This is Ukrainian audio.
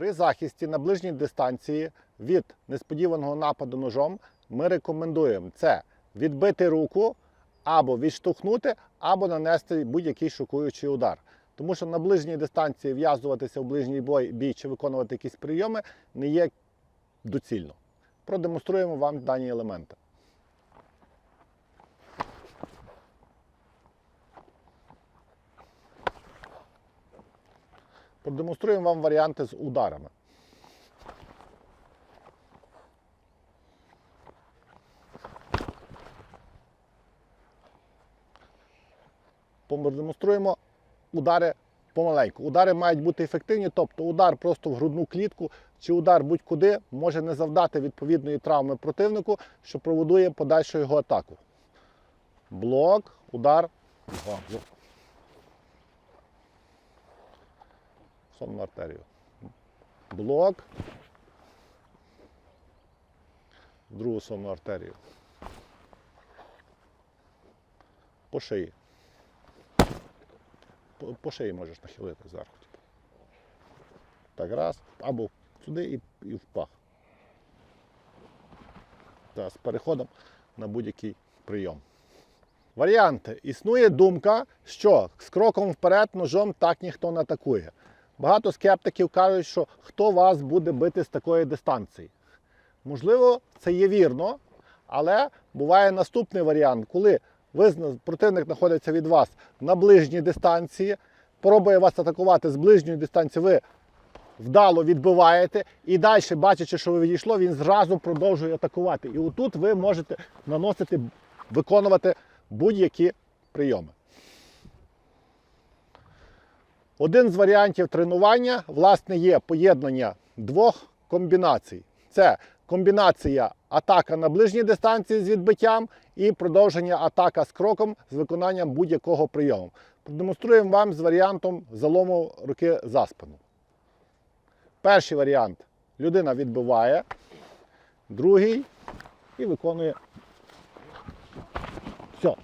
При захисті на ближній дистанції від несподіваного нападу ножом ми рекомендуємо це відбити руку або відштовхнути, або нанести будь-який шокуючий удар. Тому що на ближній дистанції в'язуватися в ближній бой, бій чи виконувати якісь прийоми не є доцільно. Продемонструємо вам дані елементи. Продемонструємо вам варіанти з ударами. Продемонструємо удари помаленьку. Удари мають бути ефективні, тобто удар просто в грудну клітку чи удар будь-куди може не завдати відповідної травми противнику, що проводує подальшу його атаку. Блок, удар. Два, Сонну артерію. Блок. Другу сонну артерію. По шиї. По, по шиї можеш нахилити зверху. Типу. Так, раз. Або сюди і, і в пах. Та, з переходом на будь-який прийом. Варіанти. Існує думка, що з кроком вперед ножом так ніхто не атакує. Багато скептиків кажуть, що хто вас буде бити з такої дистанції. Можливо, це є вірно, але буває наступний варіант, коли ви, противник знаходиться від вас на ближній дистанції, пробує вас атакувати з ближньої дистанції, ви вдало відбиваєте, і далі, бачачи, що ви відійшло, він зразу продовжує атакувати. І отут ви можете наносити, виконувати будь-які прийоми. Один з варіантів тренування власне є поєднання двох комбінацій. Це комбінація атака на ближній дистанції з відбиттям і продовження атака з кроком з виконанням будь-якого прийому. Продемонструємо вам з варіантом залому руки за спину. Перший варіант людина відбиває, другий і виконує. Все.